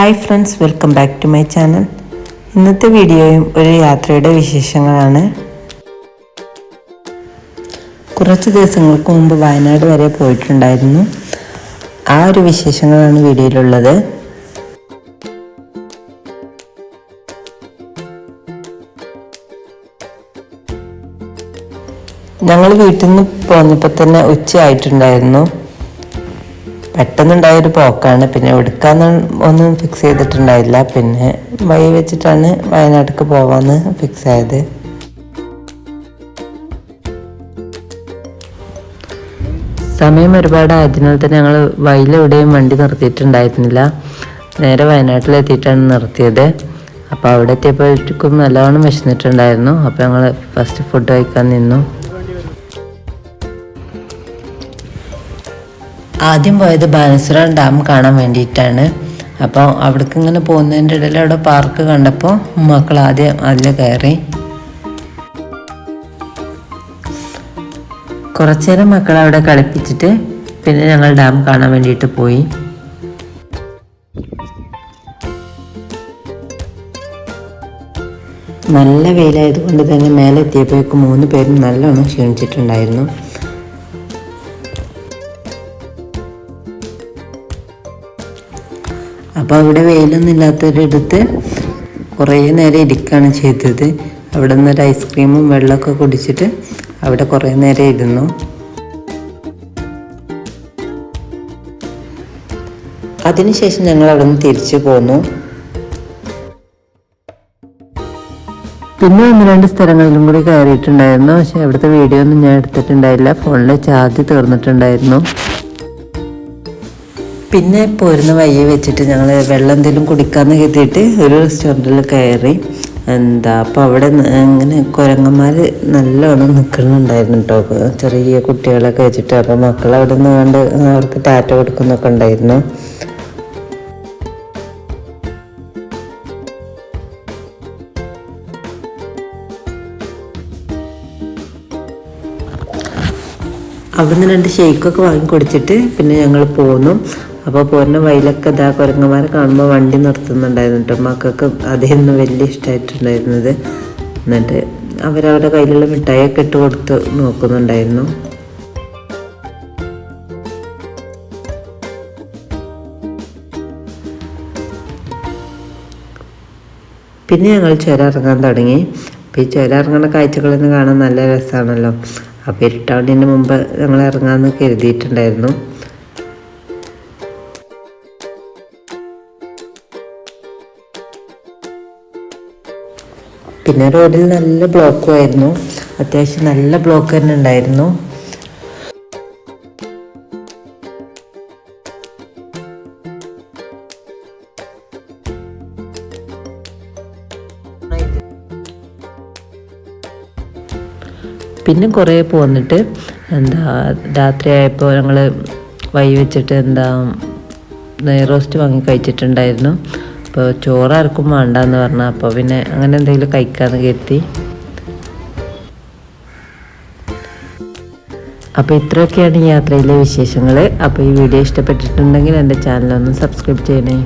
Hi friends welcome back to my channel ഇന്നത്തെ വീഡിയോയും ഒരു യാത്രയുടെ വിശേഷങ്ങളാണ്. കുറച്ച് ദിവസങ്ങൾക്ക് മുമ്പ് വയനാട് വരെ പോയിട്ടുണ്ടായിരുന്നു. ആ ഒരു വിശേഷങ്ങളാണ് വീഡിയോയിലുള്ളത്. ഞങ്ങൾ വീട്ടിൽ നിന്ന് പോന്നപ്പോൾ തന്നെ ഉച്ചയായിട്ടുണ്ടായിരുന്നു. പെട്ടെന്നുണ്ടായൊരു പോക്കാണ്. പിന്നെ എടുക്കാന്ന് ഒന്നും ഫിക്സ് ചെയ്തിട്ടുണ്ടായില്ല. പിന്നെ വഴി വെച്ചിട്ടാണ് വയനാട്ടിലേക്ക് പോവാന്ന് ഫിക്സ് ആയത്. സമയം ഒരുപാടായതിനാൽ തന്നെ ഞങ്ങൾ വയലെവിടെയും വണ്ടി നിർത്തിയിട്ടുണ്ടായിരുന്നില്ല. നേരെ വയനാട്ടിലെത്തിയിട്ടാണ് നിർത്തിയത്. അപ്പോൾ അവിടെ എത്തിയപ്പോഴേക്കും നല്ലവണ്ണം വിശന്നിട്ടുണ്ടായിരുന്നു. അപ്പോൾ ഞങ്ങൾ ഫസ്റ്റ് ഫുഡ് കഴിക്കാൻ നിന്നു. ആദ്യം പോയത് ബാനസുര ഡാം കാണാൻ വേണ്ടിയിട്ടാണ്. അപ്പോൾ അവിടേക്ക് ഇങ്ങനെ പോകുന്നതിന്റെ ഇടയിൽ അവിടെ പാർക്ക് കണ്ടപ്പോൾ മക്കൾ ആദ്യം അതിൽ കയറി. കുറച്ചേരം മക്കളെ അവിടെ കളിപ്പിച്ചിട്ട് പിന്നെ ഞങ്ങൾ ഡാം കാണാൻ വേണ്ടിയിട്ട് പോയി. നല്ല വെയിലായതുകൊണ്ട് തന്നെ മേലെ എത്തിയപ്പോഴേക്കും മൂന്ന് പേരും നല്ലോണം ക്ഷീണിച്ചിട്ടുണ്ടായിരുന്നു. അപ്പോൾ അവിടെ വെയിലൊന്നും ഇല്ലാത്തൊരിടത്ത് കുറേ നേരം ഇരിക്കുകയാണ് ചെയ്തത്. അവിടെ നിന്ന് ഒരു ഐസ്ക്രീമും വെള്ളമൊക്കെ കുടിച്ചിട്ട് അവിടെ കുറേ നേരം ഇരുന്നു. അതിനുശേഷം ഞങ്ങൾ അവിടെ നിന്ന് തിരിച്ചു പോന്നു. പിന്നെ ഒന്ന് രണ്ട് സ്ഥലങ്ങളിലും കൂടി കയറിയിട്ടുണ്ടായിരുന്നു. പക്ഷെ അവിടുത്തെ വീഡിയോ ഒന്നും ഞാൻ എടുത്തിട്ടുണ്ടായില്ല. ഫോണിലെ ചാർജ് തീർന്നിട്ടുണ്ടായിരുന്നു. പിന്നെ പോരുന്ന വയ്യ വെച്ചിട്ട് ഞങ്ങൾ വെള്ളം എന്തെങ്കിലും കുടിക്കാമെന്ന് കരുതിയിട്ട് ഒരു റെസ്റ്റോറന്റിൽ കയറി. എന്താ അപ്പോൾ അവിടെ ഇങ്ങനെ കുരങ്ങന്മാർ നല്ലോണം നിൽക്കുന്നുണ്ടായിരുന്നു കേട്ടോ ചെറിയ കുട്ടികളൊക്കെ വെച്ചിട്ട് അപ്പോൾ മക്കൾ അവിടെ നിന്ന് കണ്ട് അവർക്ക് ടാറ്റ കൊടുക്കുന്നൊക്കെ ഉണ്ടായിരുന്നു. അവിടുന്ന് രണ്ട് ഷെയ്ക്കൊക്കെ വാങ്ങി കുടിച്ചിട്ട് പിന്നെ ഞങ്ങൾ പോന്നു. അപ്പോൾ പോരുന്ന വയലൊക്കെ ഇതാ കുരങ്ങന്മാരെ കാണുമ്പോൾ വണ്ടി നിർത്തുന്നുണ്ടായിരുന്നു കേട്ടോ മക്കൾക്ക് അതേന്ന് വലിയ ഇഷ്ടമായിട്ടുണ്ടായിരുന്നത് എന്നിട്ട് അവരവരുടെ കയ്യിലുള്ള മിഠായിയൊക്കെ ഇട്ട് കൊടുത്ത് നോക്കുന്നുണ്ടായിരുന്നു. പിന്നെ ഞങ്ങൾ ചുരം ഇറങ്ങാൻ തുടങ്ങി. അപ്പോൾ ഈ ചുരം ഇറങ്ങുന്ന കാഴ്ചകളൊന്നും കാണാൻ നല്ല രസമാണല്ലോ അപ്പോൾ ഇരുട്ടാണ്ടിന് മുമ്പ് ഞങ്ങൾ ഇറങ്ങാമെന്ന് കരുതിയിട്ടുണ്ടായിരുന്നു. പിന്നെ റോഡിൽ നല്ല ബ്ലോക്കും ആയിരുന്നു. അത്യാവശ്യം നല്ല ബ്ലോക്ക് തന്നെ ഉണ്ടായിരുന്നു. പിന്നെ കുറേ പോന്നിട്ട് എന്താ രാത്രി ആയപ്പോൾ ഞങ്ങൾ വൈ വെച്ചിട്ട് എന്താ നെയ് റോസ്റ്റ് വാങ്ങി കഴിച്ചിട്ടുണ്ടായിരുന്നു. അപ്പോൾ ചോറ് ആർക്കും വേണ്ടെന്ന് പറഞ്ഞു അപ്പോൾ പിന്നെ അങ്ങനെ എന്തെങ്കിലും കഴിക്കാമെന്ന് കരുതി. അപ്പോൾ ഇത്രയൊക്കെയാണ് യാത്രയിലെ വിശേഷങ്ങൾ അപ്പോൾ ഈ വീഡിയോ ഇഷ്ടപ്പെട്ടിട്ടുണ്ടെങ്കിൽ എന്റെ ചാനലൊന്ന് സബ്സ്ക്രൈബ് ചെയ്യണേ.